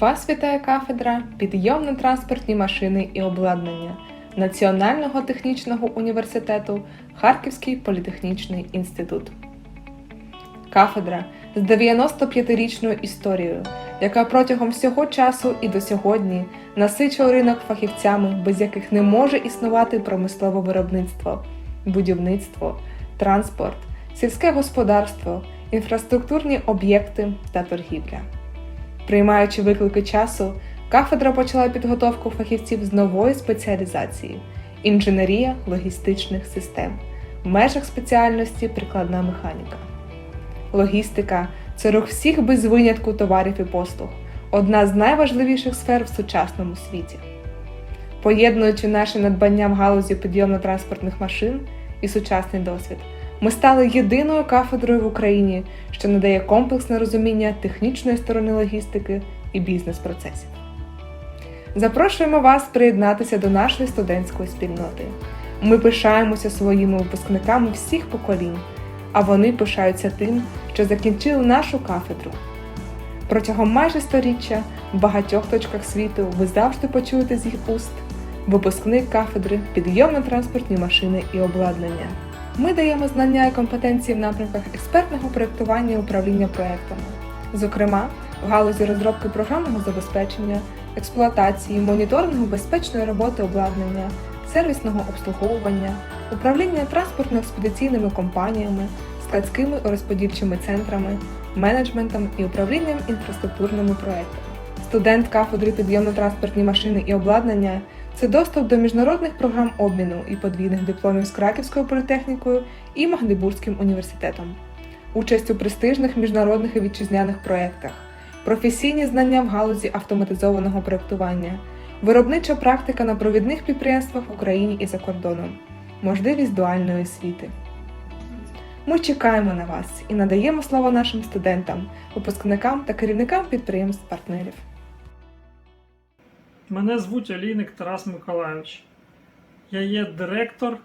Вас вітає кафедра підйомно-транспортні машини і обладнання Національного технічного університету Харківський політехнічний інститут. Кафедра з 95-річною історією, яка протягом всього часу і до сьогодні насичує ринок фахівцями, без яких не може існувати промислове виробництво, будівництво, транспорт, сільське господарство, інфраструктурні об'єкти та торгівля. Приймаючи виклики часу, кафедра почала підготовку фахівців з нової спеціалізації інженерія логістичних систем в межах спеціальності прикладна механіка. Логістика це рух всіх без винятку товарів і послуг, одна з найважливіших сфер в сучасному світі. Поєднуючи наше надбання в галузі підйомно-транспортних машин і сучасний досвід, ми стали єдиною кафедрою в Україні, що надає комплексне розуміння технічної сторони логістики і бізнес-процесів. Запрошуємо вас приєднатися до нашої студентської спільноти. Ми пишаємося своїми випускниками всіх поколінь, а вони пишаються тим, що закінчили нашу кафедру. Протягом майже сторіччя в багатьох точках світу ви завжди почуєте з їх уст випускник кафедри підйомно-транспортні машини і обладнання. Ми даємо знання і компетенції в напрямках експертного проєктування і управління проєктами, зокрема в галузі розробки програмного забезпечення, експлуатації, моніторингу безпечної роботи обладнання, сервісного обслуговування, управління транспортно-експедиційними компаніями, складськими розподільчими центрами, менеджментом і управлінням інфраструктурними проектами. Студент кафедри підйомно-транспортні машини і обладнання це доступ до міжнародних програм обміну і подвійних дипломів з Краківською політехнікою і Магдебурзьким університетом, участь у престижних міжнародних і вітчизняних проєктах, професійні знання в галузі автоматизованого проєктування, виробнича практика на провідних підприємствах в Україні і за кордоном, можливість дуальної освіти. Ми чекаємо на вас і надаємо слово нашим студентам, випускникам та керівникам підприємств-партнерів. Мене звуть Олійник Тарас Миколайович. Я є директор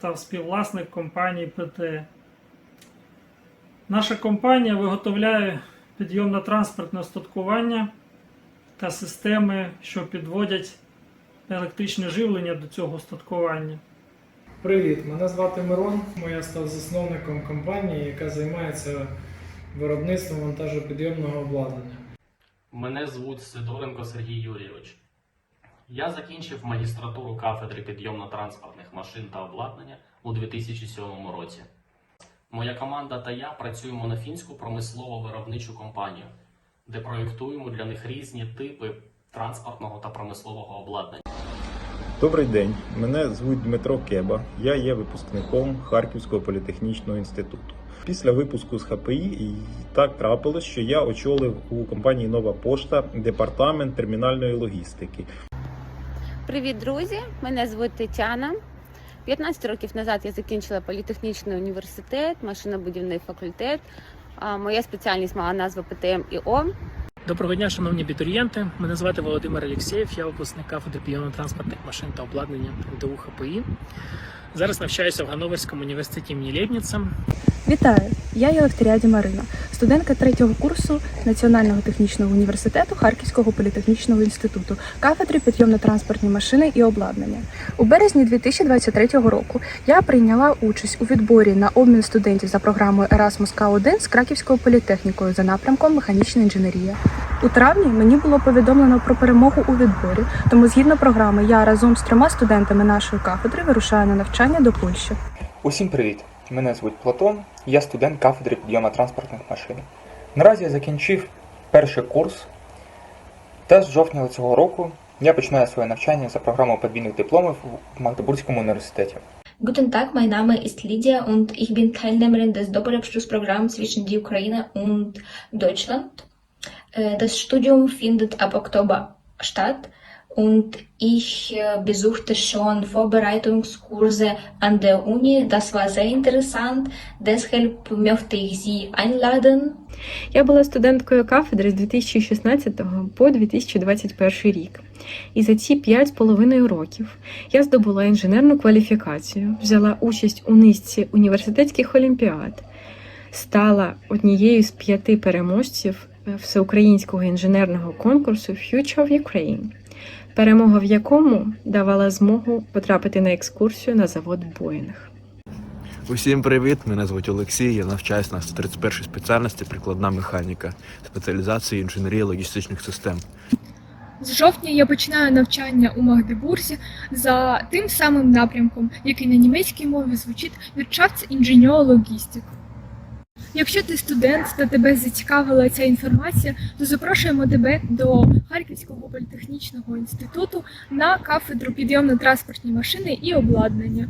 та співвласник компанії ПТ. Наша компанія виготовляє підйомно-транспортне остаткування та системи, що підводять електричне живлення до цього остаткування. Привіт, мене звати Мирон. Я став засновником компанії, яка займається виробництвом вантажопідйомного обладнання. Мене звуть Сидоренко Сергій Юрійович. Я закінчив магістратуру кафедри підйомно-транспортних машин та обладнання у 2007 році. Моя команда та я працюємо на фінську промислово-виробничу компанію, де проєктуємо для них різні типи транспортного та промислового обладнання. Добрий день, мене звуть Дмитро Кеба. Я є випускником Харківського політехнічного інституту. Після випуску з ХПІ так трапилось, що я очолив у компанії Нова Пошта департамент термінальної логістики. Привіт, друзі! Мене звуть Тетяна. 15 років назад я закінчила політехнічний університет, машинобудівний факультет. Моя спеціальність мала назву ПТМ ІО. Доброго дня, шановні абітурієнти. Мене звати Володимир Олексєєв, я випускник кафедри підйомно-транспортних машин та обладнання ДУ ХПІ. Зараз навчаюся в Ганноверському університеті імені Лєбніца. Вітаю! Я Єлефтеріаді Марина, студентка третього курсу Національного технічного університету Харківського політехнічного інституту, кафедри підйомно-транспортні машини і обладнання. У березні 2023 року я прийняла участь у відборі на обмін студентів за програмою Erasmus K1 з Краківською політехнікою за напрямком механічна інженерія. У травні мені було повідомлено про перемогу у відборі, тому згідно програми я разом з трьома студентами нашої кафедри вирушаю на навчання до Польщі. Усім привіт! Мене звуть Платон, я студент кафедри підйомно-транспортних машин. Наразі я закінчив перший курс, та з жовтня цього року я починаю своє навчання за програмою подвійних дипломів в Магдебурзькому університеті. Guten Tag, mein Name ist Lydia und ich bin Teilnehmerin des Doppelabschlussprogramms zwischen die Ukraine und Deutschland. Äh, Das Studium findet ab Oktober statt und ich äh, besuchte schon Vorbereitungskurse an der Uni. Das war sehr interessant, deshalb möchte ich Sie einladen. Я була студенткою кафедри з 2016 по 2021 рік. І за ці 5,5 років я здобула інженерну кваліфікацію, взяла участь у низці університетських олімпіад, стала однією з п'яти переможців всеукраїнського інженерного конкурсу Future of Ukraine, перемога в якому давала змогу потрапити на екскурсію на завод Боїнг. Усім привіт! Мене звуть Олексій. Я навчаюсь на 131 спеціальності прикладна механіка, спеціалізації інженерії логістичних систем. З жовтня я починаю навчання у Магдебурзі за тим самим напрямком, який на німецькій мові звучить Wirtschaftsingenieur-Logistik. Якщо ти студент та тебе зацікавила ця інформація, то запрошуємо тебе до Харківського політехнічного інституту на кафедру підйомно-транспортні машини і обладнання.